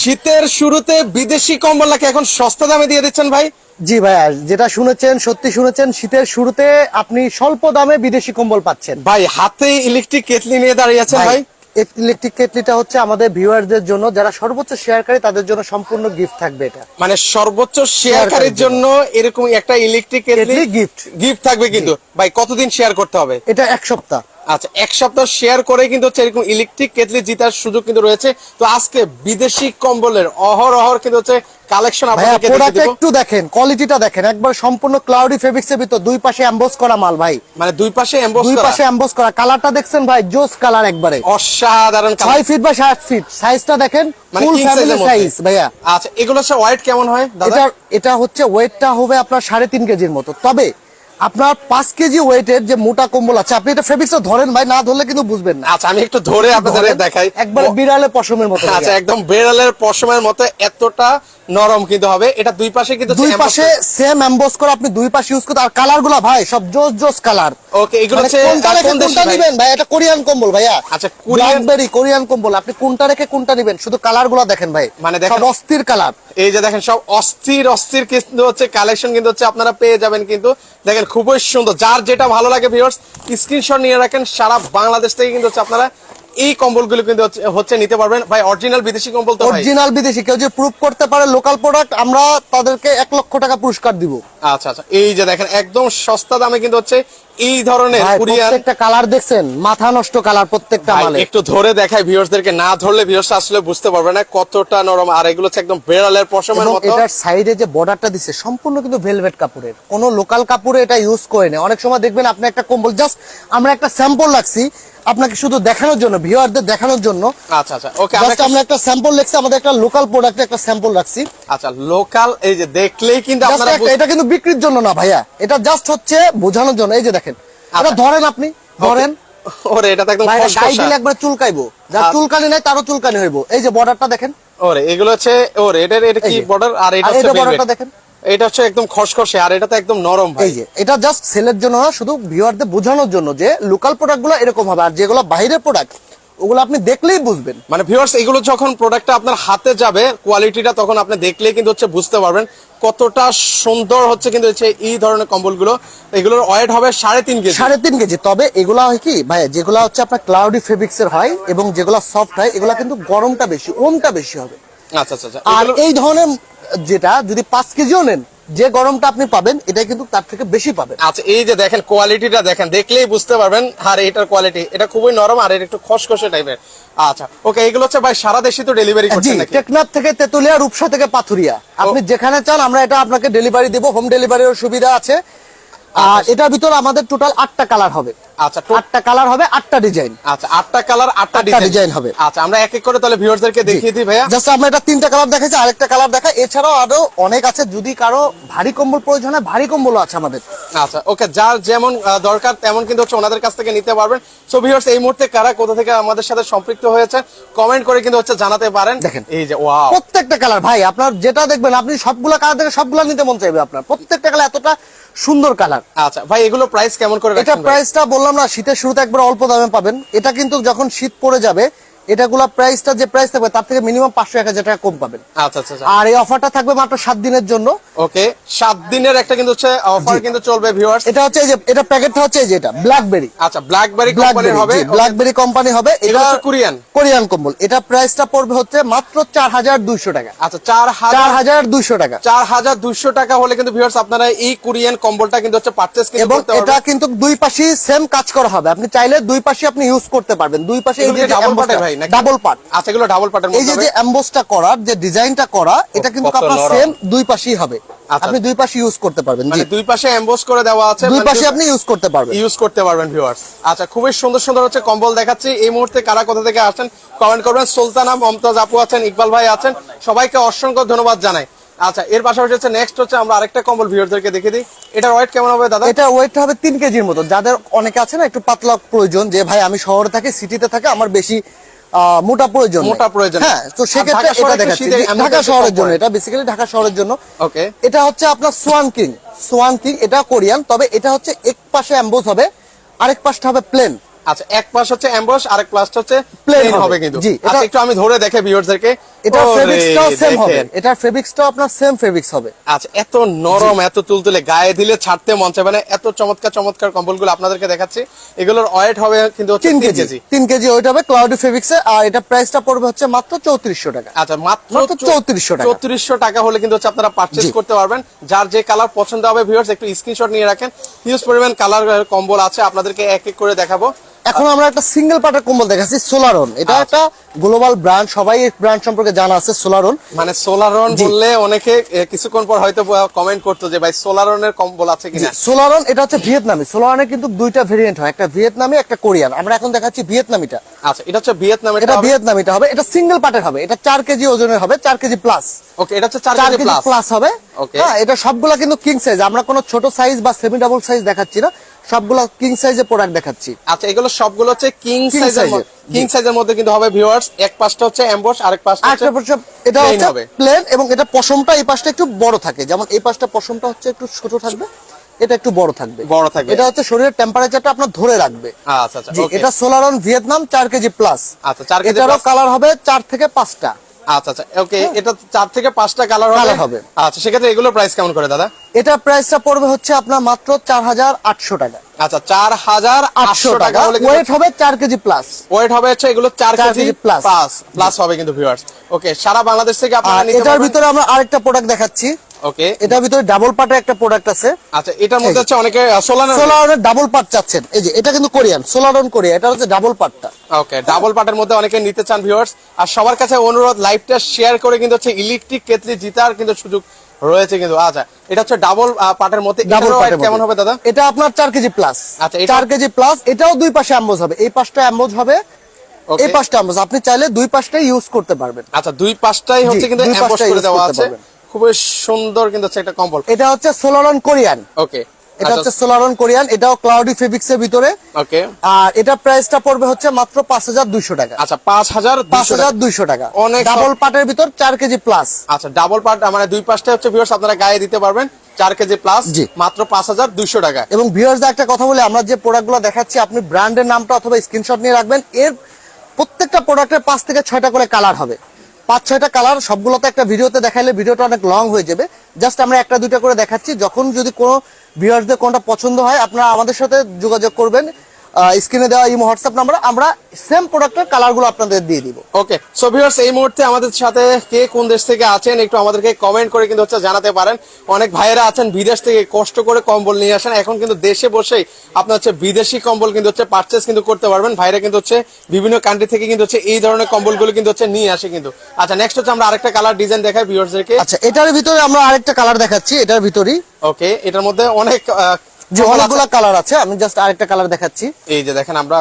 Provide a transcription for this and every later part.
শীতের শুরুতে বিদেশি কম্বল নাকি এখন সস্তা দামে দিয়ে দিচ্ছেন ভাই? জি ভাইয়া যেটা শুনেছেন সত্যি শুনেছেন শীতের শুরুতে আপনি স্বল্প দামে বিদেশি কম্বল পাচ্ছেন। ভাই হাতে ইলেকট্রিক কেটলি নিয়ে দাঁড়িয়ে আছেন ভাই ইলেকট্রিক কেটলিটা হচ্ছে আমাদের ভিউয়ারদের জন্য যারা সর্বোচ্চ শেয়ারকারী তাদের জন্য সম্পূর্ণ গিফট থাকবে এটা। মানে সর্বোচ্চ শেয়ারকারীর জন্য এরকম একটা ইলেকট্রিক কেটলি গিফট গিফট থাকবে কিন্তু। ভাই কতদিন শেয়ার করতে হবে? এটা এক সপ্তাহ। আচ্ছা এক সপ্তাহ শেয়ার করে কিন্তু হচ্ছে এরকম ইলেকট্রিক কেটলি জিতার সুযোগ কিন্তু রয়েছে। তো আজকে বিদেশি কম্বলের অহর অহর কিন্তু হচ্ছে কালেকশন আপনাদেরকে দেখিয়ে একটু দেখেন কোয়ালিটিটা দেখেন। একবার সম্পূর্ণ ক্লাউডি ফেব্রিক্স এর ভিতর দুই পাশে এমবোস করা মাল ভাই। মানে দুই পাশে এমবোস দুই পাশে এমবোস করা। কালারটা দেখছেন ভাই জোস কালার একবারে। অসাধারণ কালার ছয় ফিট বা সাত ফিট সাইজটা দেখেন ফুল ফ্যামিলি। সাইজ ভাইয়া। আচ্ছা এগুলো হচ্ছে ওয়েট কেমন হয় দাদা? এটা এটা হচ্ছে ওয়েটটা হবে আপনার সাড়ে তিন কেজির মতো। তবে আপনার পাঁচ কেজি ওয়েটের যে মোটা কম্বল আছে আপনি এটা ফেব্রিক্স ধরেন ভাই না ধরলে কিন্তু বুঝবেন না। আচ্ছা আমি একটু ধরে আপনাদের দেখাই। একবার বিড়ালের পশমের মতো আচ্ছা একদম বিড়ালের পশমের মতো এতটা নরম কিন্তু হবে। এটা দুই পাশে কিন্তু দুই পাশে সেম এমবোস করে আপনি দুই পাশে ইউজ করতে আর কালারগুলা ভাই সব জোস জোস কালার ওকে এগুলো হচ্ছে কোনটা রেখে কোনটা? নিবেন? ভাই এটা কোরিয়ান কম্বল ভাইয়া। আচ্ছা, কোরিয়ান- ব্ল্যাকবেরি কোরিয়ান কম্বল। আপনি কোনটা রেখে কোনটা নিবেন? শুধু কালারগুলা দেখেন ভাই। মানে দেখেন- অস্থির কালার এই যে দেখেন সব অস্থির অস্থির কিন্তু হচ্ছে কালেকশন কিন্তু হচ্ছে আপনারা পেয়ে যাবেন কিন্তু। দেখেন খুবই সুন্দর। যার যেটা ভালো লাগে ভিউয়ার্স স্ক্রিনশট নিয়ে রাখেন। সারা বাংলাদেশ থেকে কিন্তু হচ্ছে আপনারা এই কম্বলগুলো কিন্তু হচ্ছে- নিতে পারবেন। ভাই অরিজিনাল বিদেশি কম্বল তো অরিজিনাল বিদেশি কেউ যে প্রুফ করতে পারে লোকাল প্রোডাক্ট আমরা তাদেরকে এক লক্ষ টাকা পুরস্কার দিব। আচ্ছা আচ্ছা। এই যে দেখেন একদম সস্তা দামে কিন্তু হচ্ছে এই ধরনের ভাই কোরিয়ান প্রত্যেকটা কালার দেখছেন? মাথা নষ্ট কালার প্রত্যেকটা মালে একটু ধরে দেখাই ভিউয়ার্সদেরকে। না ধরলে ভিউয়ার্স আসলে বুঝতে পারবে না কতটা নরম। আর এগুলো হচ্ছে একদম বেড়ালের পশমের মতো। এটার সাইডে যে বর্ডারটা দিচ্ছে সম্পূর্ণ কিন্তু ভেলভেট কাপড়ের। কোনো লোকাল কাপড়ে এটা ইউজ করে নেই অনেক সময় দেখবেন আপনি একটা কম্বল জাস্ট আমরা একটা স্যাম্পল রাখছি আপনাকে শুধু দেখানোর জন্য ভিউয়ারদের দেখানোর জন্য। আচ্ছা আচ্ছা ওকে আমরা একটা স্যাম্পল লিখছি আমাদের একটা লোকাল প্রোডাক্টে একটা স্যাম্পল রাখছি। আচ্ছা লোকাল এই যে দেখলেই কিন্তু আপনারা এটা কিন্তু বিক্রির জন্য না ভাইয়া। এটা জাস্ট হচ্ছে বোঝানোর জন্য। এই যে দেখেন এটা আচ্ছা। ধরেন আপনি ধরেন। ওরে এটা তো একদম ভাই গায়ে দিলে একবার চুলকাইবো। যার আচ্ছা। চুলকানি নাই তারও চুলকানি হইব। এই যে বর্ডারটা দেখেন। ওরে এগুলো হচ্ছে ওরে এটা এটা কি বর্ডার আর এটা হচ্ছে বর্ডারটা দেখেন। এটা হচ্ছে একদম খসখসে আর এটা তো একদম নরম ভাই। এই যে এটা জাস্ট সেলের জন্য না শুধু ভিউয়ারদের বোঝানোর জন্য যে লোকাল প্রোডাক্টগুলো এরকম হবে আর যেগুলো বাইরের প্রোডাক্ট ওগুলো আপনি দেখলেই বুঝবেন। মানে ভিউয়ার্স এগুলো যখন প্রোডাক্টটা আপনার হাতে যাবে কোয়ালিটিটা তখন আপনি দেখলেই কিন্তু হচ্ছে বুঝতে পারবেন কতটা সুন্দর হচ্ছে কিন্তু হচ্ছে এই ধরনের কম্বলগুলো। এগুলোর ওয়েট হবে সাড়ে তিন কেজি। সাড়ে তিন কেজি। তবে এগুলা হয় কি ভাই যেগুলো হচ্ছে আপনার ক্লাউডি ফেব্রিক্স এর হয় এবং যেগুলো সফট হয় এগুলা কিন্তু গরমটা বেশি ওমটা বেশি হবে। আচ্ছা আচ্ছা আচ্ছা। আর এই ধরনের যেটা যদি পাঁচ কেজিও নেন যে গরমটা আপনি পাবেন এটা কিন্তু তার থেকে বেশি পাবেন। আচ্ছা এই যে দেখেন কোয়ালিটিটা দেখেন দেখলেই বুঝতে পারবেন আর এটার কোয়ালিটি এটা খুবই নরম আর এটা একটু খসখসে টাইপের আচ্ছা ওকে এগুলো হচ্ছে ভাই সারা দেশে তো ডেলিভারি করছেন নাকি? টেকনাফ থেকে তেতুলিয়া রূপসা থেকে পাথুরিয়া। আপনি যেখানে চান আমরা এটা আপনাকে ডেলিভারি দেব হোম ডেলিভারির সুবিধা আছে। আর এটার ভিতর আমাদের টোটাল আটটা কালার হবে। আচ্ছা আটটা কালার হবে আটটা ডিজাইন আচ্ছা আটটা কালার আটটা আটটা ডিজাইন হবে। আচ্ছা আমরা এক এক করে তাহলে ভিউয়ারদেরকে দেখিয়ে দিই ভাইয়া। জাস্ট আমরা এটা তিনটা কালার দেখাইছি আরেকটা কালার দেখা এছাড়াও আরও অনেক আছে যদি কারও ভারী কম্বল প্রয়োজন হয় ভারী কম্বলও আছে আমাদের। আচ্ছা ওকে যার যেমন দরকার তেমন কিন্তু হচ্ছে ওনাদের কাছ থেকে নিতে পারবেন। সো ভিউয়ার্স এই মুহূর্তে কারা কোথা থেকে আমাদের সাথে সম্পৃক্ত হয়েছে কমেন্ট করে কিন্তু হচ্ছে জানাতে পারেন। দেখেন। এই যে ওয়াও প্রত্যেকটা কালার ভাই আপনার যেটা দেখবেন আপনি সবগুলা কালার দেখে সবগুলা নিতে মন চাইবে আপনার। প্রত্যেকটা কালার এতটা সুন্দর কালার। আচ্ছা ভাই এগুলো প্রাইস কেমন করে এটা প্রাইসটা বললাম না শীতের শুরুতে একবার অল্প দামে পাবেন। এটা কিন্তু যখন শীত পড়ে যাবে এটাগুলা প্রাইসটা যে প্রাইস থাকবে তার থেকে মিনিমাম পাঁচশো এক হাজার টাকা কম পাবেন। আচ্ছা আচ্ছা আচ্ছা। আর এই অফারটা থাকবে মাত্র সাত দিনের জন্য। ওকে সাত দিনের একটা কিন্তু হচ্ছে অফার কিন্তু চলবে ভিউয়ার্স এটা হচ্ছে এই যে এটা প্যাকেটটা হচ্ছে এই যে এটা ব্ল্যাকবেরি আচ্ছা ব্ল্যাকবেরি ব্ল্যাকবেরি হবে ব্ল্যাকবেরি কোম্পানি হবে। এটা কোরিয়ান কোরিয়ান কম্বল। এটা প্রাইসটা পড়বে হচ্ছে মাত্র চার হাজার দুইশো টাকা। আচ্ছা চার হাজার দুইশো টাকা। চার হাজার দুইশো টাকা হলে কিন্তু ভিউয়ার্স আপনারা এই কোরিয়ান কম্বলটা কিন্তু হচ্ছে পারচেস এবং এটা কিন্তু দুই পাশে সেম কাজ করা হবে। আপনি চাইলে দুই পাশে আপনি ইউজ করতে পারবেন। দুই পাশে এই যে ডাবল ভাই নাকি? ডাবল পার্ট আচ্ছা এগুলো ডাবল পার্টের এই যে যে এম্বোসটা যে ডিজাইনটা করা এটা কিন্তু আপনার সেম দুই পাশেই হবে। আচ্ছা। আপনি দুই পাশে ইউজ করতে পারবেন মানে দুই পাশে এমবোস করে দেওয়া আছে দুই মানে পাশে আপনি ইউজ করতে পারবেন। ইউজ করতে পারবেন ভিউয়ার্স আচ্ছা খুবই সুন্দর সুন্দর হচ্ছে কম্বল দেখাচ্ছি। এই মুহূর্তে কারা কোথা থেকে আসেন কমেন্ট করবেন। সুলতানা মমতাজ আপু আছেন ইকবাল ভাই আছেন। সবাইকে অসংখ্য ধন্যবাদ জানাই। আচ্ছা এর পাশাপাশি হচ্ছে নেক্সট হচ্ছে আমরা আরেকটা কম্বল ভিউয়ারদেরকে দেখে দিই। এটার ওয়েট কেমন হবে দাদা? এটা ওয়েট হবে তিন কেজির মতো। যাদের অনেকে আছে না একটু পাতলা প্রয়োজন যে ভাই আমি শহরে থাকি সিটিতে থাকি আমার বেশি মোটা প্রয়োজন। মোটা প্রয়োজন। হ্যাঁ তো সেক্ষেত্রে ঢাকা এটা দেখাচ্ছি ঢাকা শহরের জন্য এটা বেসিক্যালি ঢাকা শহরের জন্য। ওকে এটা হচ্ছে আপনার সোয়ান কিং সোয়ান কিং এটা কোরিয়ান তবে এটা হচ্ছে এক পাশে অ্যাম্বোস হবে আরেক পাশটা হবে প্লেন আচ্ছা এক পাশ হচ্ছে অ্যাম্বোস আরেক পাশটা হচ্ছে প্লেন হবে। কিন্তু। জি, আচ্ছা এটা- একটু আমি ধরে দেখে ভিউয়ারদেরকে এটা ফেব্রিক্সটাও সেম হবে। এটার ফেব্রিক্সটাও আপনার সেম ফেব্রিক্স হবে। আচ্ছা এত নরম এত তুলতুলে গায়ে দিলে ছাড়তে মন চায় মানে এত চমৎকার চমৎকার কম্বলগুলো আপনাদেরকে দেখাচ্ছি। এগুলোর ওয়েট হবে কিন্তু হচ্ছে তিন তিন কেজি। তিন কেজি ওইটা হবে ক্লাউডি ফেব্রিক্সে আর এটা প্রাইসটা পড়বে হচ্ছে মাত্র চৌত্রিশশো টাকা। আচ্ছা মাত্র মাত্র 3400 টাকা। চৌত্রিশশো টাকা হলে কিন্তু হচ্ছে আপনারা পারচেস করতে পারবেন। যার যে কালার পছন্দ হবে ভিউয়ার্স একটু স্ক্রিনশট নিয়ে রাখেন। হিউজ পরিমাণ কালার কম্বল আছে। আপনাদেরকে এক এক করে দেখাবো। এখন আমরা একটা সিঙ্গেল পার্টের কম্বল দেখাচ্ছি সোলারন এটা আচ্ছা। একটা গ্লোবাল ব্র্যান্ড সবাই এই ব্র্যান্ড সম্পর্কে জানা আছে সোলারন মানে সোলারন বললে অনেকে কিছুক্ষণ পর হয়তো কমেন্ট করতো যে ভাই সোলারনের কম্বল আছে কিনা? সোলারন এটা হচ্ছে ভিয়েতনামি। সোলারনের কিন্তু দুইটা ভেরিয়েন্ট হয় একটা ভিয়েতনামি একটা কোরিয়ান। আমরা এখন দেখাচ্ছি ভিয়েতনামিটা। আচ্ছা এটা হচ্ছে ভিয়েতনামের এটা ভিয়েতনামিটা হবে এটা সিঙ্গেল পার্টের হবে। এটা চার কেজি ওজনের হবে চার কেজি প্লাস ওকে এটা হচ্ছে চার কেজি প্লাস হবে. হ্যাঁ এটা সবগুলা কিন্তু কিং সাইজ আমরা কোনো ছোট সাইজ বা সেমি ডাবল সাইজ দেখাচ্ছি না। সবগুলা কিং সাইজের প্রোডাক্ট দেখাচ্ছি। আচ্ছা এগুলো সবগুলো হচ্ছে কিং সাইজের কিং সাইজের মধ্যে কিন্তু হবে ভিউয়ার্স এক পাশটা হচ্ছে এমবস আরেক পাশটা হচ্ছে এটা হচ্ছে প্লেন এবং এটা পশমটা এই পাশটা একটু বড় থাকে। যেমন এই পাশটা পশমটা হচ্ছে একটু ছোট থাকবে এটা একটু বড় থাকবে। বড় থাকবে। এটা হচ্ছে শরীরের টেম্পারেচারটা আপনার ধরে রাখবে। আচ্ছা আচ্ছা। এটা সোলারন ভিয়েতনাম চার কেজি প্লাস আচ্ছা, কেজি এটারও কালার হবে চার থেকে পাঁচটা। আচ্ছা আচ্ছা ওকে এটা চার থেকে পাঁচটা কালার কালার হবে। আচ্ছা সেক্ষেত্রে এগুলো প্রাইস কেমন করে দাদা? এটা প্রাইসটা পড়বে হচ্ছে আপনার মাত্র চার হাজার আটশো টাকা। আচ্ছা চার হাজার আটশো টাকা ওয়েট হবে চার কেজি প্লাস ওয়েট হবে হচ্ছে এগুলো চার কেজি প্লাস প্লাস হবে কিন্তু ভিউয়ার্স ওকে সারা বাংলাদেশ থেকে আপনারা এটার ভিতরে আমরা আরেকটা প্রোডাক্ট দেখাচ্ছি। ওকে এটার ভিতরে ডাবল পার্টের একটা প্রোডাক্ট আছে। আচ্ছা এটার মধ্যে হচ্ছে অনেকে সোলার ডাবল পার্ট চাচ্ছেন। এই যে এটা কিন্তু কোরিয়ান। সোলারন কোরিয়া এটা হচ্ছে ডাবল পার্টটা ওকে ডাবল পার্টের মধ্যে অনেকে নিতে চান ভিউয়ার্স আর সবার কাছে অনুরোধ লাইভটা শেয়ার করে কিন্তু হচ্ছে ইলেকট্রিক কেতলি জিতার কিন্তু সুযোগ রয়েছে কিন্তু। আচ্ছা এটা হচ্ছে ডাবল পার্টের মধ্যে ডাবল কেমন হবে দাদা? এটা আপনার চার কেজি প্লাস আচ্ছা, চার কেজি প্লাস এটাও দুই পাশে অ্যাম্বোজ হবে। এই পাশটা অ্যাম্বোজ হবে এই পাশটা অ্যাম্বোজ আপনি চাইলে দুই পাশটাই ইউজ করতে পারবেন। আচ্ছা দুই পাশটাই হচ্ছে কিন্তু করে দেওয়া আছে। খুবই সুন্দর কিন্তু হচ্ছে একটা কম্বল। এটা হচ্ছে সোলারন কোরিয়ান। ওকে। এটা হচ্ছে সোলারন কোরিয়ান এটাও ক্লাউডি ফেব্রিক্স এর ভিতরে। ওকে। আর এটা প্রাইসটা পড়বে হচ্ছে মাত্র পাঁচ হাজার দুইশো টাকা। আচ্ছা পাঁচ হাজার পাঁচ হাজার দুইশো টাকা। অনেক ডাবল পার্টের ভিতর চার কেজি প্লাস আচ্ছা ডাবল পার্ট মানে দুই পাশটা হচ্ছে ভিউয়ার্স আপনারা গায়ে দিতে পারবেন চার কেজি প্লাস। মাত্র পাঁচ হাজার দুইশো টাকা। এবং ভিউয়ার্স একটা কথা বলে আমরা যে প্রোডাক্টগুলো দেখাচ্ছি আপনি ব্র্যান্ডের নামটা অথবা স্ক্রিনশট নিয়ে রাখবেন এর প্রত্যেকটা প্রোডাক্টের পাঁচ থেকে ছয়টা করে কালার হবে। পাঁচ ছয়টা কালার সবগুলোতে একটা ভিডিওতে দেখাইলে ভিডিওটা অনেক লং হয়ে যাবে। জাস্ট আমরা একটা দুইটা করে দেখাচ্ছি। যখন যদি কোনো ভিউয়ার্সদের কোনটা পছন্দ হয়, আপনারা আমাদের সাথে যোগাযোগ করবেন। স্ক্রিনে দেওয়া এই হোয়াটসঅ্যাপ নাম্বার আমরা সেম প্রোডাক্টের কালারগুলো আপনাদের দিয়ে দিব। ওকে সো ভিউয়ার্স এই মুহূর্তে আমাদের সাথে কে কোন দেশ থেকে আছেন একটু আমাদেরকে কমেন্ট করে কিন্তু হচ্ছে জানাতে পারেন। অনেক ভাইয়েরা আছেন বিদেশ থেকে কষ্ট করে কম্বল নিয়ে আসেন। এখন কিন্তু দেশে বসেই আপনার হচ্ছে বিদেশি কম্বল কিন্তু হচ্ছে পারচেস কিন্তু করতে পারবেন। ভাইরা কিন্তু হচ্ছে বিভিন্ন কান্ট্রি থেকে কিন্তু হচ্ছে এই ধরনের কম্বলগুলো কিন্তু হচ্ছে নিয়ে আসে কিন্তু। আচ্ছা নেক্সট হচ্ছে আমরা আরেকটা কালার ডিজাইন দেখাই ভিউয়ার্সদেরকে আচ্ছা এটার ভিতরে আমরা আরেকটা কালার দেখাচ্ছি এটার ভিতরেই। ওকে এটার মধ্যে অনেক যে। অনেকগুলো কালার আছে আমি জাস্ট আরেকটা কালার দেখাচ্ছি। এই যে দেখেন আমরা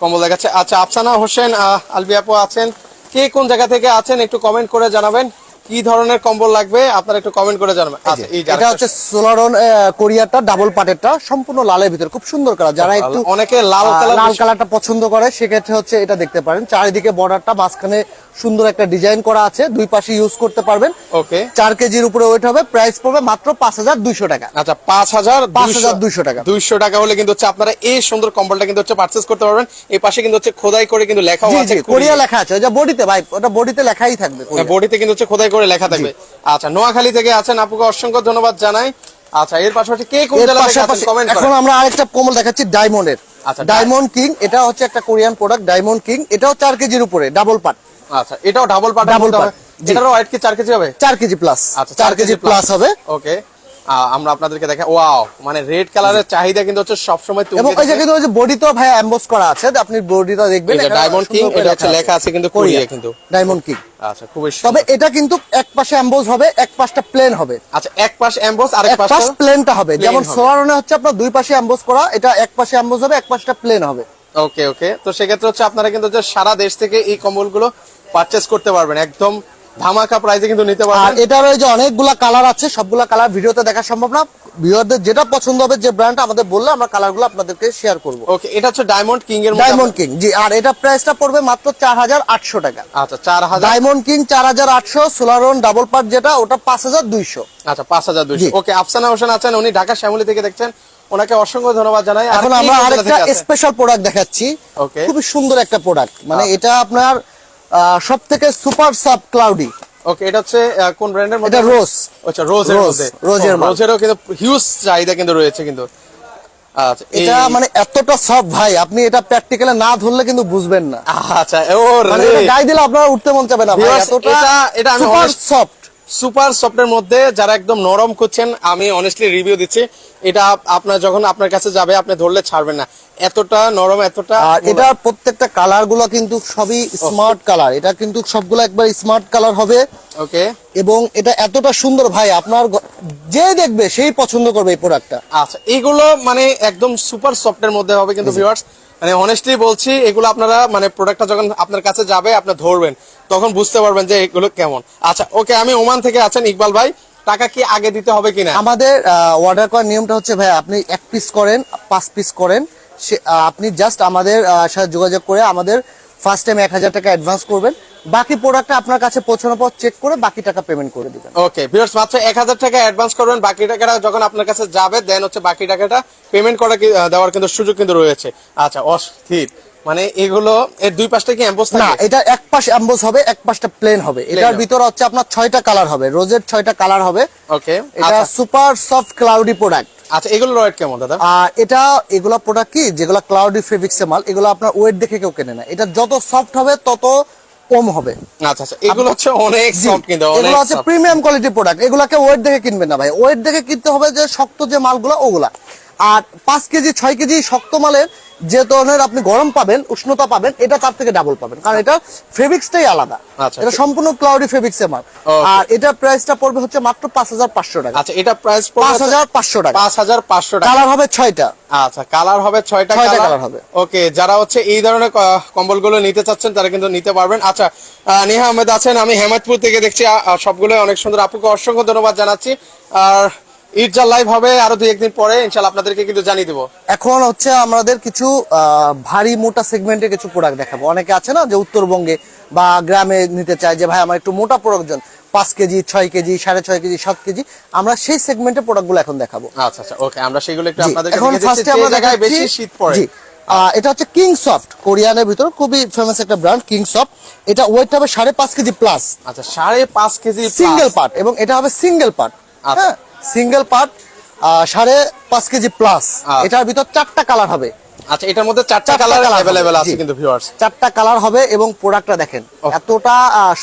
কম্বল দেখাচ্ছি। আচ্ছা আফসানা হোসেন আহ, আলবি আপু আছেন। কে কোন জায়গা থেকে আছেন একটু কমেন্ট করে জানাবেন। কি ধরনের কম্বল লাগবে আপনারা একটু কমেন্ট করে জানাবেন। আচ্ছা এটা হচ্ছে সোলারন কোরিয়ারটা ডাবল পাটেরটা সম্পূর্ণ লালের ভিতরে খুব সুন্দর কালার যারা একটু অনেকে লাল কালার লাল কালারটা পছন্দ করে সেক্ষেত্রে হচ্ছে এটা দেখতে পারেন। চারিদিকে বর্ডারটা মাঝখানে সুন্দর একটা ডিজাইন করা আছে। দুই পাশে ইউজ করতে পারবেন। ওকে চার কেজির উপরে ওয়েট হবে প্রাইস পড়বে মাত্র পাঁচ হাজার দুইশো টাকা। আচ্ছা পাঁচ হাজার 5,200 টাকা। দুইশো টাকা হলে কিন্তু হচ্ছে আপনারা এই সুন্দর কম্বলটা কিন্তু হচ্ছে পার্চেস করতে পারবেন। এই পাশে কিন্তু হচ্ছে খোদাই করে কিন্তু লেখা আছে কোরিয়া লেখা আছে। ওটা বডিতে ভাই ওটা বডিতে লেখাই থাকবে কোরিয়া। বডিতে কিন্তু হচ্ছে খোদাই করে লেখা থাকবে। আচ্ছা নোয়াখালী থেকে আছেন আপুকে অসংখ্য ধন্যবাদ জানাই। আচ্ছা এর পাশাপাশি কে কোন জেলা থেকে আছেন? কমেন্ট এখন আমরা আরেকটা কমল দেখাচ্ছি ডায়মন্ডের আচ্ছা, ডায়মন্ড কিং এটা হচ্ছে একটা কোরিয়ান প্রোডাক্ট ডায়মন্ড কিং এটাও 4 কেজির উপরে ডাবল পাট আচ্ছা এটাও ডাবল পার্ট ডাবল পাট। এটারও ওয়েট কি 4 কেজি হবে? 4 কেজি প্লাস আচ্ছা 4 কেজি প্লাস হবে। ওকে আমরা আপনাদেরকে দেখা ওয়াও মানে রেড কালারের চাহিদা কিন্তু হচ্ছে সবসময় এবং ওই যে কিন্তু ওই যে বডিতেও ভাই এমবোস করা আছে আপনি বডিটা দেখবেন যে Diamond King, এটা হচ্ছে লেখা আছে কিন্তু কোরিয়া কিন্তু। ডায়মন্ড কিং আচ্ছা খুবই তবে এটা কিন্তু এক পাশে এমবোস হবে এক পাশটা প্লেন হবে। আচ্ছা এক পাশ এমবস আরেক এক পাশ প্লেনটা হবে। যেমন। সোলারনে হচ্ছে আপনার দুই পাশে এমবোস করা এটা এক পাশে এমবোস হবে এক পাশটা প্লেন হবে। ওকে ওকে তো সেক্ষেত্রে হচ্ছে আপনারা কিন্তু সারা দেশ থেকে এই কম্বলগুলো পারচেস করতে পারবেন। একদম ধামাকা প্রাইসে কিন্তু নিতে পারবেন। আর এটার ওই যে অনেকগুলা কালার আছে সবগুলা কালার ভিডিওতে দেখা সম্ভব না। ভিউয়ারদের যেটা পছন্দ হবে যে ব্র্যান্ড আমাদের বললে আমরা কালারগুলো আপনাদেরকে শেয়ার করব। ওকে এটা হচ্ছে ডায়মন্ড কিং এর ডায়মন্ড কিং জি আর এটা প্রাইসটা পড়বে মাত্র চার হাজার আটশো টাকা। আচ্ছা চার হাজার ডায়মন্ড কিং চার হাজার আটশো সোলারন ডাবল পার্ট যেটা ওটা পাঁচ হাজার দুইশো। আচ্ছা পাঁচ হাজার দুইশো। জি। ওকে আফসানা হোসেন আছেন উনি ঢাকা শ্যামলী থেকে দেখছেন। ওনাকে অসংখ্য ধন্যবাদ জানাই। এখন আমরা আরেকটা স্পেশাল প্রোডাক্ট দেখাচ্ছি। Okay. খুবই সুন্দর একটা প্রোডাক্ট মানে আচ্ছা। এটা আপনার সব থেকে সুপার সাব ক্লাউডি ওকে এটা হচ্ছে কোন ব্র্যান্ডের মধ্যে? এটা রোজ আচ্ছা রোজের রোজ, মধ্যে। রোজের ও, রোজেরও কিন্তু হিউজ চাহিদা কিন্তু রয়েছে কিন্তু। আচ্ছা এটা মানে এতটা সফট ভাই আপনি এটা প্র্যাকটিক্যালে না ধরলে কিন্তু বুঝবেন না। আচ্ছা ও মানে গায়ে দিলে আপনার উঠতে মন চাবে না ভাই এতটা এটা- এটা আমি সুপার সফট সুপার সফটের মধ্যে যারা একদম নরম খুঁজছেন আমি অনেস্টলি রিভিউ দিচ্ছি। এটা আপ- আপনার যখন আপনার কাছে যাবে আপনি ধরলে ছাড়বেন না। এতটা নরম এতটা আর এটার প্রত্যেকটা কালারগুলো কিন্তু সবই স্মার্ট কালার এটা কিন্তু সবগুলো একবার স্মার্ট কালার হবে। ওকে এবং এটা এতটা সুন্দর ভাই আপনার যে দেখবে সেই পছন্দ করবে এই প্রোডাক্টটা আচ্ছা এগুলো মানে একদম সুপার সফটের মধ্যে হবে কিন্তু ভিউয়ার্স মানে অনেস্টলি বলছি, এগুলো আপনারা মানে প্রোডাক্টটা যখন আপনার কাছে যাবে আপনি ধরবেন, তখন বুঝতে পারবেন যে এগুলো কেমন। আচ্ছা ওকে আমি ওমান থেকে আছেন, ইকবাল ভাই, টাকা কি আগে দিতে হবে কিনা? আমাদের অর্ডার করার নিয়মটা হচ্ছে, ভাই, আপনি এক পিস করেন, পাঁচ পিস করেন আপনি জাস্ট আমাদের সাথে যোগাযোগ করে আমাদের ফার্স্ট টাইম এক হাজার টাকা অ্যাডভান্স করবেন বাকি প্রোডাক্টটা আপনার কাছে পৌঁছানোর পর চেক করে বাকি টাকা পেমেন্ট করে দিবেন। ওকে ভিউয়ার্স মাত্র এক হাজার টাকা অ্যাডভান্স করবেন। বাকি টাকাটা যখন আপনার কাছে যাবে দেন হচ্ছে বাকি টাকাটা পেমেন্ট করা দেওয়ার কিন্তু সুযোগ কিন্তু রয়েছে। আচ্ছা অস্থির। মানে এগুলো এর দুই পাশটা কি অ্যাম্বোস না এটা এক পাশ অ্যাম্বোস হবে এক পাশটা প্লেন হবে। এটার। ভিতরে হচ্ছে আপনার ছয়টা কালার হবে। রোজের ছয়টা কালার হবে। ওকে এটা সুপার সফট ক্লাউডি প্রোডাক্ট আচ্ছা এগুলো রেট কেমন দাদা? এটা এগুলা প্রোডাক্ট কি? যেগুলো ক্লাউডি ফেব্রিক্স মাল এগুলো আপনার ওয়েট দেখে কেউ কেনে না। এটা যত সফট হবে তত কম হবে। আচ্ছা আচ্ছা এগুলো হচ্ছে অনেক সফট কিন্তু এগুলো হচ্ছে প্রিমিয়াম কোয়ালিটি প্রোডাক্ট এগুলাকে ওয়েট দেখে কিনবেন না ভাই। ওয়েট দেখে কিনতে হবে যে শক্ত যে মালগুলো ওগুলা। আর পাঁচ কেজি ছয় কেজি শক্ত মালের যে ধরনের আপনি গরম পাবেন উষ্ণতা পাবেন এটা তার থেকে ডাবল পাবেন। কারণ এটা ফেব্রিক্সটাই আলাদা। আচ্ছা, এটা সম্পূর্ণ ক্লাউডি ফেব্রিক্স এর মাল. আর এটা প্রাইসটা পড়বে হচ্ছে মাত্র পাঁচ হাজার পাঁচশো টাকা। আচ্ছা এটা প্রাইস পাঁচ হাজার পাঁচশো টাকা। পাঁচ হাজার পাঁচশো টাকা। কালার হবে ছয়টা। আচ্ছা কালার হবে ছয়টা কালার হবে। ওকে যারা হচ্ছে এই ধরনের কম্বলগুলো নিতে চাচ্ছেন তারা কিন্তু নিতে পারবেন। আচ্ছা নেহা আহমেদ আছেন আমি হেমায়তপুর থেকে দেখছি সবগুলো অনেক সুন্দর। আপুকে অসংখ্য ধন্যবাদ জানাচ্ছি। আর ইটজা লাইভ হবে আরও দুই একদিন পরে ইনশাল্লাহ আপনাদেরকে কিন্তু জানিয়ে দেবো। এখন হচ্ছে আমাদের কিছু ভারী মোটা সেগমেন্টের কিছু প্রোডাক্ট দেখাবো। অনেকে আছে না যে উত্তরবঙ্গে বা গ্রামে নিতে চায় যে ভাই আমার একটু মোটা পাঁচ কেজি ছয় কেজি সাড়ে ছয় কেজি সাত কেজি। আমরা সেই সেগমেন্টের প্রোডাক্টগুলো এখন দেখাবো। আচ্ছা আচ্ছা ওকে আমরা সেগুলো একটু জি, আপনাদেরকে এখন ফার্স্টে আমরা দেখাচ্ছি বেশি শীত পড়ে। এটা হচ্ছে কিং সফট কোরিয়ানের ভিতর খুবই ফেমাস একটা ব্র্যান্ড কিং সফট এটা ওয়েট হবে সাড়ে পাঁচ কেজি প্লাস আচ্ছা সাড়ে পাঁচ কেজি সিঙ্গেল পার্ট এবং এটা হবে সিঙ্গেল পার্ট আচ্ছা। সিঙ্গেল পার্ট সাড়ে পাঁচ কেজি প্লাস আচ্ছা। এটার ভিতর চারটা কালার হবে। আচ্ছা এটার মধ্যে চারটা কালার অ্যাভেলেবেল আছে কিন্তু ভিউয়ার্স চারটা কালার হবে এবং প্রোডাক্টটা দেখেন এতটা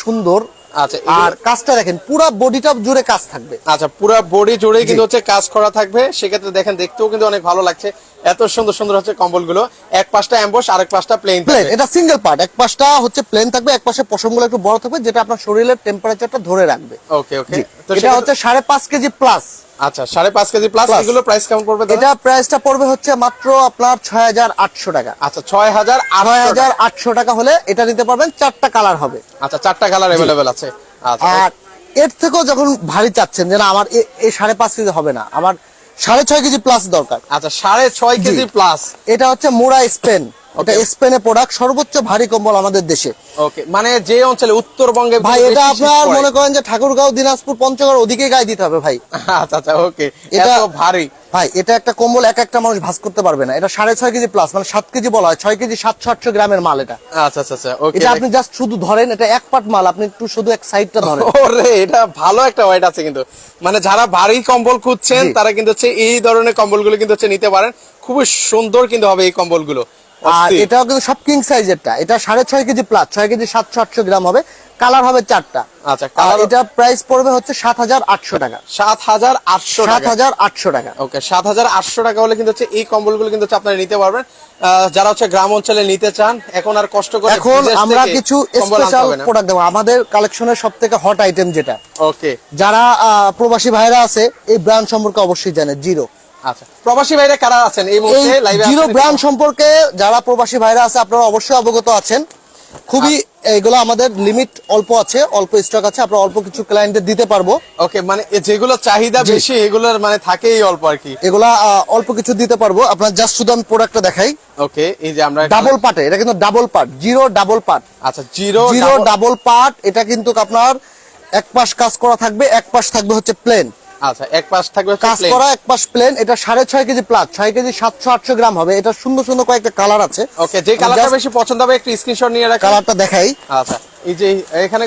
সুন্দর। আচ্ছা, আর কাজটা দেখেন পুরো বডিটা জুড়ে কাজ থাকবে। আচ্ছা পুরো বডি জুড়ে কিন্তু হচ্ছে কাজ করা থাকবে। সেক্ষেত্রে দেখেন দেখতেও কিন্তু অনেক ভালো লাগছে। এত সুন্দর সুন্দর হচ্ছে কম্বলগুলো এক পাশটা অ্যাম্বস আর এক পাশটা প্লেন প্লেন এটা সিঙ্গেল পার্ট এক পাশটা হচ্ছে প্লেন থাকবে এক পাশে পশমগুলো একটু বড় থাকবে যেটা আপনার শরীরের টেম্পারেচারটা ধরে রাখবে। ওকে ওকে এটা হচ্ছে সাড়ে পাঁচ কেজি প্লাস আচ্ছা সাড়ে পাঁচ কেজি প্লাস এগুলো প্রাইস কেমন পড়বে দাদা? এটা প্রাইসটা পড়বে হচ্ছে মাত্র আপনার ছয় হাজার আটশো টাকা। আচ্ছা ছয় হাজার ছয় হাজার আটশো টাকা হলে এটা নিতে পারবেন চারটা কালার হবে। আচ্ছা চারটা কালার অ্যাভেলেবেল আছে। আচ্ছা। আর এর থেকেও যখন ভারী চাচ্ছেন যে না আমার এই সাড়ে পাঁচ কেজি হবে না আমার সাড়ে ছয় কেজি প্লাস দরকার। আচ্ছা সাড়ে ছয় কেজি প্লাস এটা হচ্ছে মোরা স্পেন। এটা স্পেনের প্রোডাক্ট সর্বোচ্চ ভারী কম্বল আমাদের দেশে। ওকে মানে যে অঞ্চলে উত্তরবঙ্গে ভাই এটা আপনার মনে করেন যে ঠাকুরগাঁও দিনাজপুর পঞ্চগড় ওদিকে গায়ে দিতে হবে ভাই। আচ্ছা আচ্ছা ওকে। এটা- ভারী। ভাই এটা একটা কম্বল এক একটা মানুষ ভাস করতে পারবে না। এটা সাড়ে ছয় কেজি প্লাস মানে সাত কেজি বলা হয়। ছয় কেজি সাতশো আটশো গ্রামের মাল এটা। আচ্ছা আচ্ছা আচ্ছা ওকে। এটা আপনি জাস্ট শুধু ধরেন এটা এক পাট মাল আপনি একটু শুধু এক সাইডটা ধরেন। ওরে এটা ভালো একটা ওয়েট আছে কিন্তু। মানে যারা ভারী কম্বল খুঁজছেন তারা কিন্তু হচ্ছে এই ধরনের কম্বলগুলো কিন্তু হচ্ছে নিতে পারেন। খুবই সুন্দর কিন্তু হবে এই কম্বলগুলো। আর এটাও কিন্তু সব কিং সাইজেরটা এটা সাড়ে ছয় কেজি প্লাস ছয় কেজি সাতশো আটশো গ্রাম হবে। কালার হবে চারটা। আচ্ছা কালার এটা প্রাইস পড়বে হচ্ছে সাত হাজার আটশো টাকা। সাত হাজার আটশো সাত টাকা। হাজার আটশো টাকা। ওকে সাত হাজার আটশো টাকা হলে কিন্তু হচ্ছে এই কম্বলগুলো কিন্তু হচ্ছে আপনারা নিতে পারবেন। যারা হচ্ছে গ্রাম অঞ্চলে নিতে চান এখন আর কষ্ট করে এখন আমরা কিছু স্পেশাল প্রোডাক্ট দেবো। আমাদের কালেকশনের সব থেকে হট আইটেম যেটা। ওকে। যারা প্রবাসী ভাইরা আছে এই ব্র্যান্ড সম্পর্কে অবশ্যই জানে। জিরো আচ্ছা প্রবাসী ভাইরা কারা আছেন এই এই মুহূর্তে লাইভে জিরো ব্র্যান্ড সম্পর্কে যারা প্রবাসী ভাইরা আছে আপনারা অবশ্যই অবগত আছেন। খুবই এগুলো আমাদের লিমিট অল্প আছে অল্প স্টক আছে আমরা অল্প কিছু ক্লায়েন্টদের দিতে পারব। ওকে মানে এ যেগুলো চাহিদা বেশি এগুলোর মানে থাকেই অল্প আর কি। এগুলা অল্প কিছু দিতে পারব। আপনার জাস্ট শুধু আমি প্রোডাক্টটা দেখাই। ওকে এই যে আমরা ডাবল পার্টে এটা কিন্তু double part zero double part আচ্ছা জিরো জিরো ডাবল পার্ট এটা কিন্তু আপনার এক পাশ কাজ করা থাকবে এক পাশ থাকবে হচ্ছে প্লেন আচ্ছা এক পাশ থাকবে কাজ করা এক পাশ প্লেন এটা সাড়ে ছয় কেজি প্লাস ছয় কেজি সাতশো আটশো গ্রাম হবে। এটা সুন্দর সুন্দর কয়েকটা কালার আছে। ওকে যে কালারটা বেশি পছন্দ হবে একটু স্ক্রিনশট নিয়ে রাখেন। কালারটা দেখাই। আচ্ছা এই যে এখানে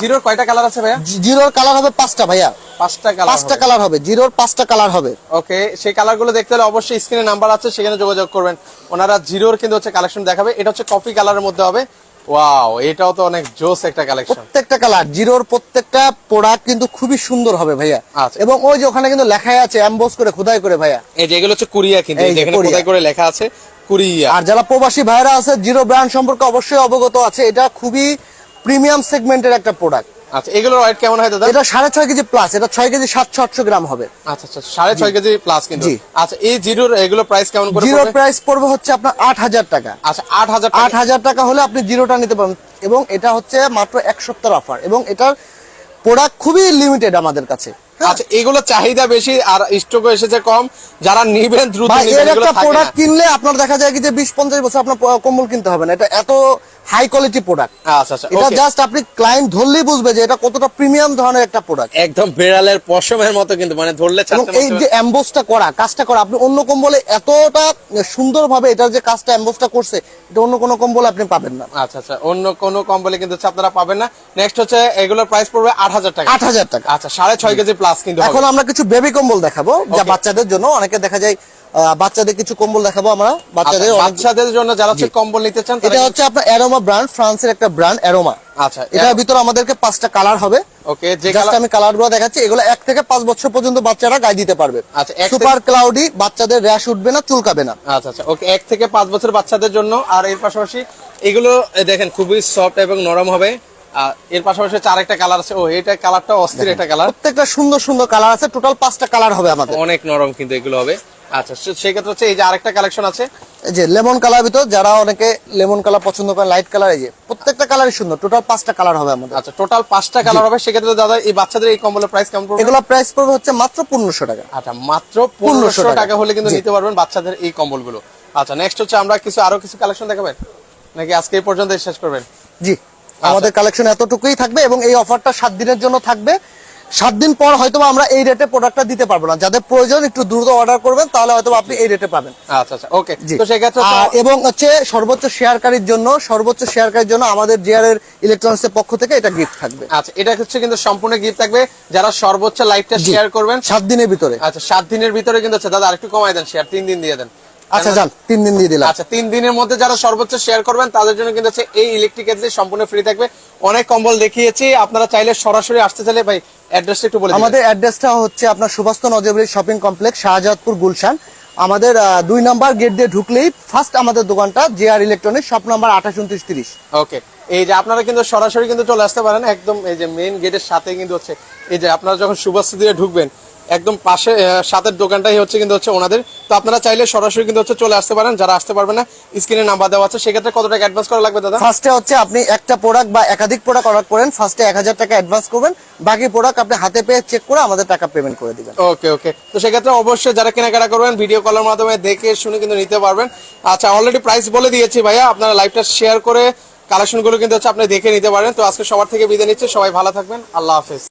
জিরোর কয়টা কালার আছে ভাইয়া? জিরোর কালার হবে পাঁচটা ভাইয়া। পাঁচটা কালার পাঁচটা কালার হবে জিরোর পাঁচটা কালার হবে। ওকে সেই কালারগুলো দেখতে হলে অবশ্যই স্ক্রিনে নাম্বার আছে সেখানে যোগাযোগ করবেন। ওনারা জিরোর কিন্তু হচ্ছে কালেকশন দেখাবে। এটা হচ্ছে কফি কালারের মধ্যে হবে। ওয়াও এটাও তো অনেক জোস একটা কালেকশন প্রত্যেকটা কালার জিরোর প্রত্যেকটা প্রোডাক্ট কিন্তু খুবই সুন্দর হবে ভাইয়া। আচ্ছা। এবং ওই যে ওখানে কিন্তু লেখাই আছে এমবোস করে খোদাই করে ভাইয়া। এই যে এগুলো হচ্ছে কুরিয়া কিন্তু এখানে খোদাই করে লেখা আছে কুরিয়া। আর যারা প্রবাসী ভাইরা আছে জিরো ব্র্যান্ড সম্পর্কে অবশ্যই অবগত আছে এটা খুবই প্রিমিয়াম সেগমেন্টের একটা প্রোডাক্ট আচ্ছা এগুলোর ওয়েট কেমন হয় দাদা? এটা সাড়ে ছয় কেজি প্লাস এটা ছয় কেজি সাতশো আটশো গ্রাম হবে। আচ্ছা আচ্ছা সাড়ে ছয় কেজি প্লাস কিন্তু। আচ্ছা এই জিরোর এগুলো প্রাইস কেমন করে জিরো প্রাইস পড়বে হচ্ছে আপনার আট হাজার টাকা। আচ্ছা আট হাজার আট হাজার টাকা হলে আপনি জিরোটা নিতে পারেন এবং এটা হচ্ছে মাত্র এক সপ্তাহের অফার এবং এটার প্রোডাক্ট খুবই লিমিটেড আমাদের কাছে। আচ্ছা এগুলো চাহিদা বেশি আর স্টক এসেছে কম। যারা নিবেন দ্রুত একটা প্রোডাক্ট কিনলে আপনার দেখা যায় কি যে বিশ পঞ্চাশ বছর আপনার কম্বল কিনতে হবে না। এটা এত হাই কোয়ালিটি প্রোডাক্ট আচ্ছা আচ্ছা এটা জাস্ট আপনি ক্লায়েন্ট ধরলেই বুঝবে যে এটা কতটা প্রিমিয়াম ধরনের একটা প্রোডাক্ট একদম বেড়ালের পশমের মতো কিন্তু মানে ধরলে এই যে এমবোসটা করা কাজটা করা আপনি অন্য কম্বলে এতটা সুন্দরভাবে এটার যে কাজটা এমবোসটা করছে এটা অন্য কোনো কম্বলে আপনি পাবেন না। আচ্ছা আচ্ছা অন্য কোনো কম্বলে কিন্তু আপনারা পাবেন না। নেক্সট হচ্ছে এগুলোর প্রাইস পড়বে আট হাজার টাকা। আট হাজার টাকা। আচ্ছা সাড়ে ছয় কেজি প্লাস কিন্তু এখন আমরা কিছু বেবি কম্বল দেখাবো যা বাচ্চাদের জন্য। অনেকে দেখা যায় বাচ্চাদের কিছু কম্বল দেখাবো আমরা। আচ্ছা, বাচ্চাদের বাচ্চাদের জন্য যারা হচ্ছে কম্বল নিতে চান এটা হচ্ছে আপনার অ্যারোমা ব্র্যান্ড ফ্রান্সের একটা ব্র্যান্ড অ্যারোমা আচ্ছা এটার ভিতরে আমাদেরকে পাঁচটা কালার হবে। ওকে যে জাস্ট কালার আমি কালারগুলো দেখাচ্ছি এগুলো এক থেকে পাঁচ বছর পর্যন্ত বাচ্চারা গায়ে দিতে পারবে। আচ্ছা, সুপার ক্লাউডি বাচ্চাদের র্যাশ উঠবে না চুলকাবে না। আচ্ছা আচ্ছা ওকে এক থেকে পাঁচ বছর বাচ্চাদের জন্য। আর এর পাশাপাশি এগুলো দেখেন খুবই সফট এবং নরম হবে। এর পাশাপাশি হচ্ছে আরেকটা কালার আছে। ও এটা কালারটা অস্থির একটা কালার প্রত্যেকটা সুন্দর সুন্দর কালার আছে টোটাল পাঁচটা কালার হবে আমাদের। অনেক নরম কিন্তু এগুলো হবে। আচ্ছা সেক্ষেত্রে হচ্ছে এই যে আরেকটা কালেকশন আছে। এই যে লেমন কালার ভিতর যারা অনেকে লেমন কালার পছন্দ করে লাইট কালার এই যে প্রত্যেকটা কালারই সুন্দর টোটাল পাঁচটা কালার হবে আমাদের। আচ্ছা টোটাল পাঁচটা কালার হবে সেক্ষেত্রে দাদা এই বাচ্চাদের এই কম্বলের প্রাইস কেমন পড়বে? এগুলো প্রাইস পড়বে হচ্ছে মাত্র পনেরোশো টাকা। আচ্ছা মাত্র পনেরোশো টাকা। টাকা। হলে কিন্তু নিতে পারবেন বাচ্চাদের এই কম্বলগুলো আচ্ছা নেক্সট হচ্ছে আমরা কিছু আরও কিছু কালেকশন দেখাবেন? নাকি আজকে এই পর্যন্ত শেষ করবেন? জি। আমাদের কালেকশন এতটুকুই থাকবে এবং এই অফারটা সাত দিনের জন্য থাকবে। সাত দিন পর হয়তো আমরা এই রেটে প্রোডাক্টটা দিতে পারব না। যাদের প্রয়োজন একটু দ্রুত অর্ডার করবেন তাহলে হয়তো আপনি এই রেটে পাবেন। আচ্ছা আচ্ছা ওকে তো সেক্ষেত্রে এবং হচ্ছে সর্বোচ্চ শেয়ারকারীর জন্য সর্বোচ্চ শেয়ারকারীর জন্য আমাদের জিআর এর ইলেকট্রনিক্স এর পক্ষ থেকে এটা গিফট থাকবে। আচ্ছা এটা হচ্ছে কিন্তু সম্পূর্ণ গিফট থাকবে। যারা সর্বোচ্চ লাইভটা। শেয়ার করবেন সাত দিনের ভিতরে। আচ্ছা সাত দিনের ভিতরে কিন্তু হচ্ছে দাদা আরেকটু কমাই দেন শেয়ার তিন দিন দিয়ে দেন। আচ্ছা যান তিন দিন দিয়ে দিলাম। আচ্ছা তিন দিনের মধ্যে যারা সর্বোচ্চ শেয়ার করবেন তাদের জন্য কিন্তু হচ্ছে এই ইলেকট্রিক কেটলি সম্পূর্ণ ফ্রি থাকবে। অনেক কম্বল দেখিয়েছি আপনারা চাইলে সরাসরি আসতে চাইলে ভাই অ্যাড্রেসটা একটু বলে। আমাদের অ্যাড্রেসটা হচ্ছে আপনার সুভাস্ত নজরুল শপিং কমপ্লেক্স শাহজাদপুর গুলশান। আমাদের দুই নাম্বার গেট দিয়ে ঢুকলেই ফার্স্ট আমাদের দোকানটা J R electronics shop number আঠাশ উনত্রিশ তিরিশ। ওকে এই যে আপনারা কিন্তু সরাসরি কিন্তু চলে আসতে পারেন একদম এই যে মেইন গেটের সাথে কিন্তু হচ্ছে। এই যে আপনারা যখন সুভাষ দিয়ে ঢুকবেন একদম পাশে সাথের দোকানটাই হচ্ছে কিন্তু হচ্ছে ওনাদের। তো আপনারা চাইলে সরাসরি কিন্তু হচ্ছে চলে আসতে পারেন যারা আসতে পারবেন না স্ক্রিনে নাম্বার দেওয়া আছে। সেক্ষেত্রে কত টাকা অ্যাডভান্স করা লাগবে দাদা? ফার্স্টে হচ্ছে আপনি একটা প্রোডাক্ট বা একাধিক প্রোডাক্ট অর্ডার করেন ফার্স্টে এক হাজার টাকা অ্যাডভান্স করবেন। বাকি প্রোডাক্ট আপনি হাতে পেয়ে চেক করে আমাদের টাকা পেমেন্ট করে দিবেন। ওকে ওকে তো সেক্ষেত্রে অবশ্যই যারা কেনাকাটা করবেন ভিডিও কলের মাধ্যমে দেখে শুনে কিন্তু নিতে পারবেন। আচ্ছা অলরেডি প্রাইস বলে দিয়েছি ভাইয়া আপনারা লাইভটা শেয়ার করে কালেকশনগুলো কিন্তু হচ্ছে আপনি দেখে নিতে পারেন। তো আজকে সবার থেকে বিদায় নিচ্ছে সবাই ভালো থাকবেন আল্লাহ হাফেজ।